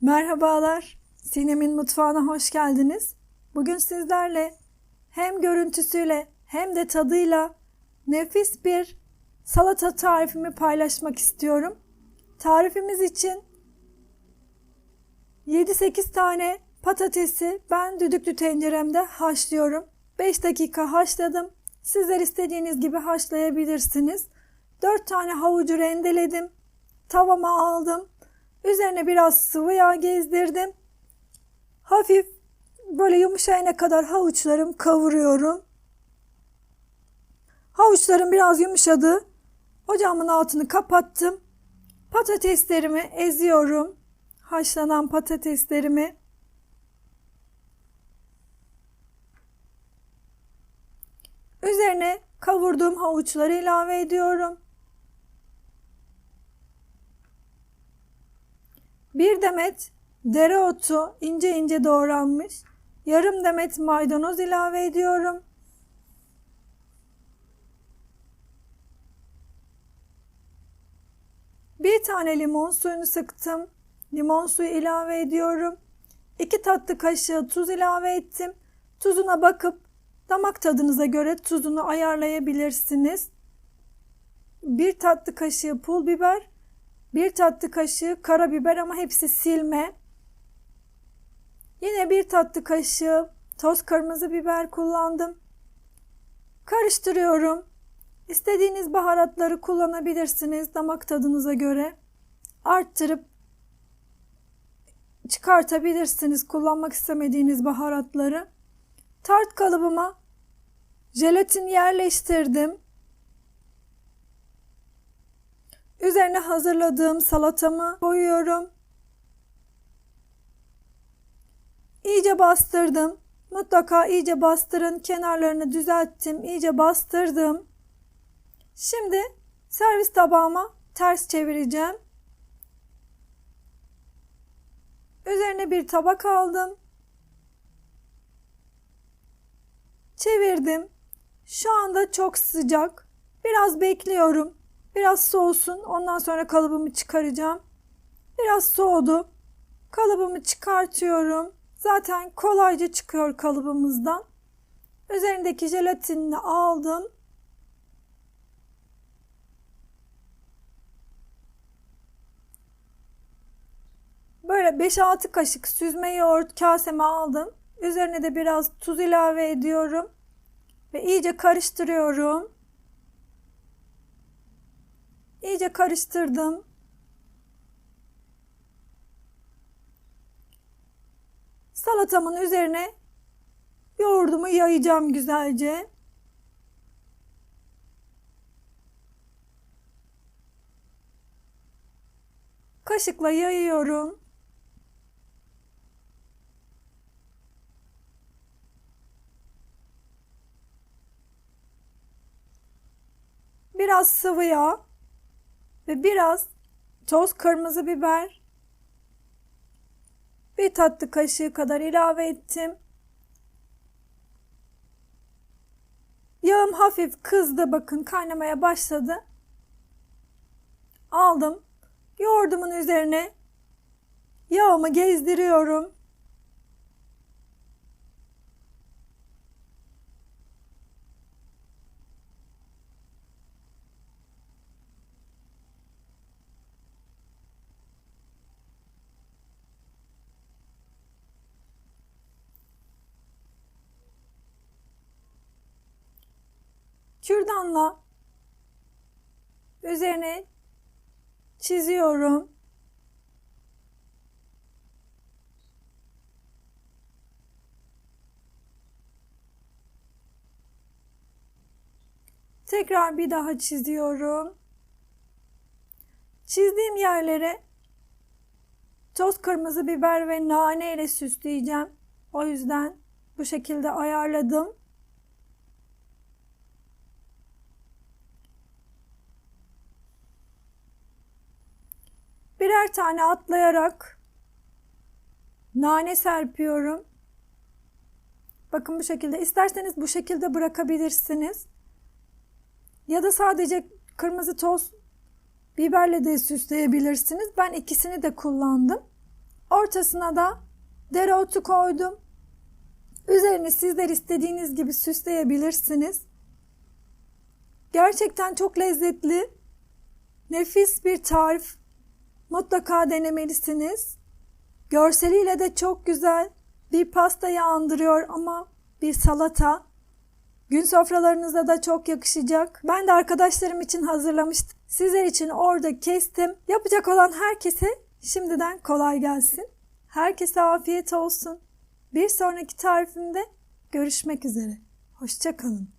Merhabalar, Sinem'in mutfağına hoş geldiniz. Bugün sizlerle hem görüntüsüyle hem de tadıyla nefis bir salata tarifimi paylaşmak istiyorum. Tarifimiz için 7-8 tane patatesi ben düdüklü tenceremde haşlıyorum. 5 dakika haşladım. Sizler istediğiniz gibi haşlayabilirsiniz. 4 tane havucu rendeledim. Tavama aldım. Üzerine biraz sıvı yağ gezdirdim. Hafif böyle yumuşayana kadar havuçlarım kavuruyorum. Havuçlarım biraz yumuşadı. Ocağımın altını kapattım. Patateslerimi eziyorum. Haşlanan patateslerimi. Üzerine kavurduğum havuçları ilave ediyorum. Bir demet dereotu ince ince doğranmış. Yarım demet maydanoz ilave ediyorum. Bir tane limon suyunu sıktım. Limon suyu ilave ediyorum. 2 tatlı kaşığı tuz ilave ettim. Tuzuna bakıp damak tadınıza göre tuzunu ayarlayabilirsiniz. 1 tatlı kaşığı pul biber, 1 tatlı kaşığı karabiber ama hepsi silme. Yine 1 tatlı kaşığı toz kırmızı biber kullandım. Karıştırıyorum. İstediğiniz baharatları kullanabilirsiniz damak tadınıza göre. Arttırıp çıkartabilirsiniz kullanmak istemediğiniz baharatları. Tart kalıbıma jelatin yerleştirdim. Üzerine hazırladığım salatamı koyuyorum. İyice bastırdım. Mutlaka iyice bastırın. Kenarlarını düzelttim. İyice bastırdım. Şimdi servis tabağıma ters çevireceğim. Üzerine bir tabak aldım. Çevirdim. Şu anda çok sıcak. Biraz bekliyorum. Biraz soğusun. Ondan sonra kalıbımı çıkaracağım. Biraz soğudu. Kalıbımı çıkartıyorum. Zaten kolayca çıkıyor kalıbımızdan. Üzerindeki jelatinini aldım. Böyle 5-6 kaşık süzme yoğurt kaseme aldım. Üzerine de biraz tuz ilave ediyorum. Ve iyice karıştırıyorum. İyice karıştırdım. Salatamın üzerine yoğurdumu yayacağım güzelce. Kaşıkla yayıyorum. Biraz sıvı yağ ve biraz toz kırmızı biber bir tatlı kaşığı kadar ilave ettim. Yağım hafif kızdı bakın kaynamaya başladı. Aldım. Yoğurdumun üzerine yağımı gezdiriyorum. Kürdanla üzerine çiziyorum. Tekrar bir daha çiziyorum. Çizdiğim yerlere toz kırmızı biber ve nane ile süsleyeceğim. O yüzden bu şekilde ayarladım. Birer tane atlayarak nane serpiyorum. Bakın bu şekilde. İsterseniz bu şekilde bırakabilirsiniz. Ya da sadece kırmızı toz biberle de süsleyebilirsiniz. Ben ikisini de kullandım. Orta Ortasına da dereotu koydum. Üzerini sizler istediğiniz gibi süsleyebilirsiniz. Gerçekten çok lezzetli, nefis bir tarif. Mutlaka denemelisiniz. Görseliyle de çok güzel. Bir pastayı andırıyor ama bir salata. Gün sofralarınıza da çok yakışacak. Ben de arkadaşlarım için hazırlamıştım. Sizler için orada kestim. Yapacak olan herkese şimdiden kolay gelsin. Herkese afiyet olsun. Bir sonraki tarifimde görüşmek üzere. Hoşçakalın.